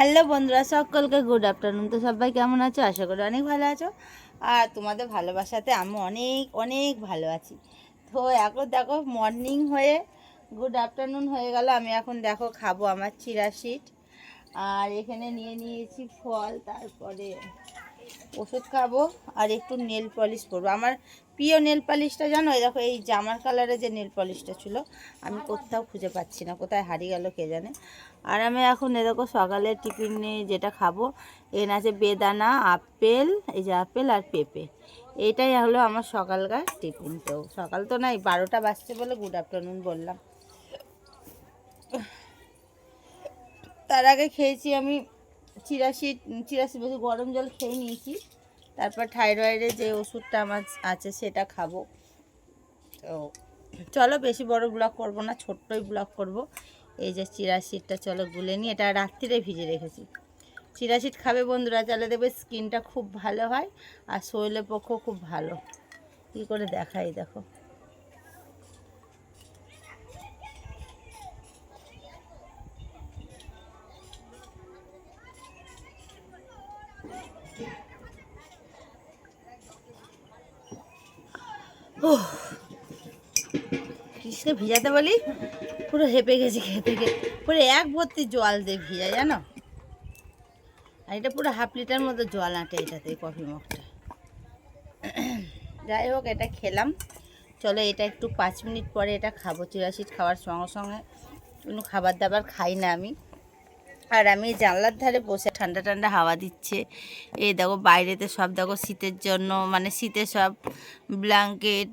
Hello বন্ধুরা, সকলকে good afternoon তো সবাই কেমন আছো? আশা করি অনেক ভালো আছো। আর তোমাদের ভালোবাসাতে আমি অনেক অনেক ভালো আছি। তো এখন দেখো মর্নিং হয়ে গুড আফটারনুন হয়ে গেল। আমি এখন দেখো, খাব আমার চিরা শিট। আর এখানে নিয়ে নিয়েছি ফল, তারপরে ওষুধ খাব আর একটু নেল পলিশ করব আমার প্রিয় নেল পলিশটা জানো? এই দেখো, এই জামার কালারে যে নেল পলিশটা ছিল, আমি কোথাও খুঁজে পাচ্ছি না, কোথায় হারিয়ে গেল কে জানে। আর আমি এখন এ দেখো সকালে টিফিনে যেটা খাব এখানে আছে বেদানা, আপেল, এই যে আপেল আর পেঁপে। এইটাই হলো আমার সকালকার টিফিন। তো সকাল তো নাই, বারোটা বাজছে বলে গুড আফটারনুন বললাম। তার আগে খেয়েছি আমি চিরাশি চিরাশি বছর গরম জল খেয়ে নিয়েছি। তারপর থাইরয়েডের যে ওষুধটা আমার আছে সেটা খাব। তো চলো বেশি বড় ব্লক করব না, ছোট্টই ব্লক করব। এই যে চিরাশিটটা চলো গুলে নিই, এটা রাত্রিরে ভিজে রেখেছি। চিরাশিট খাবে বন্ধুরা তাহলে দেখবে স্কিনটা খুব ভালো হয় আর শরীরের পক্ষেও খুব ভালো। কী করে দেখাই, দেখো। কৃষ্ণে ভিজাতে বলি, পুরো হেঁপে গেছি খেতে গিয়ে। পুরো এক ভর্তি জল দিয়ে ভিজা জানো? আর এটা পুরো হাফ লিটার মতো জল আঁটে এটাতে, কফি মগটা। যাই হোক, এটা খেলাম। চলো, এটা একটু পাঁচ মিনিট পরে এটা খাব। চিরাশিট খাওয়ার সঙ্গে সঙ্গে। কোনো খাবার দাবার খাই না আমি। আর আমি জানলার ধারে বসে ঠান্ডা ঠান্ডা হাওয়া দিচ্ছে। এই দেখো বাইরেতে সব দেখো শীতের জন্য মানে শীতে সব ব্ল্যাঙ্কেট,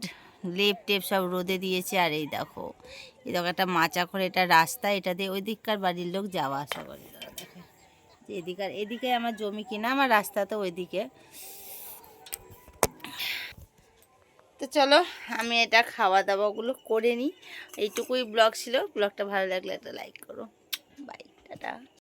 লেপ টেপ সব রোদে দিয়েছে। আর এই দেখো এই দেখো একটা মাচা করে এটা রাস্তা, এটা দিয়ে ওই দিককার বাড়ির লোক যাওয়া আসা করে। যে এদিকার এদিকে আমার জমি কিনা, আমার রাস্তা তো ওইদিকে। তো চলো, আমি এটা খাওয়া দাওয়াগুলো করে নিই। এইটুকুই ব্লগ ছিল। ব্লগটা ভালো লাগলে একটা লাইক করো। Bye, tata.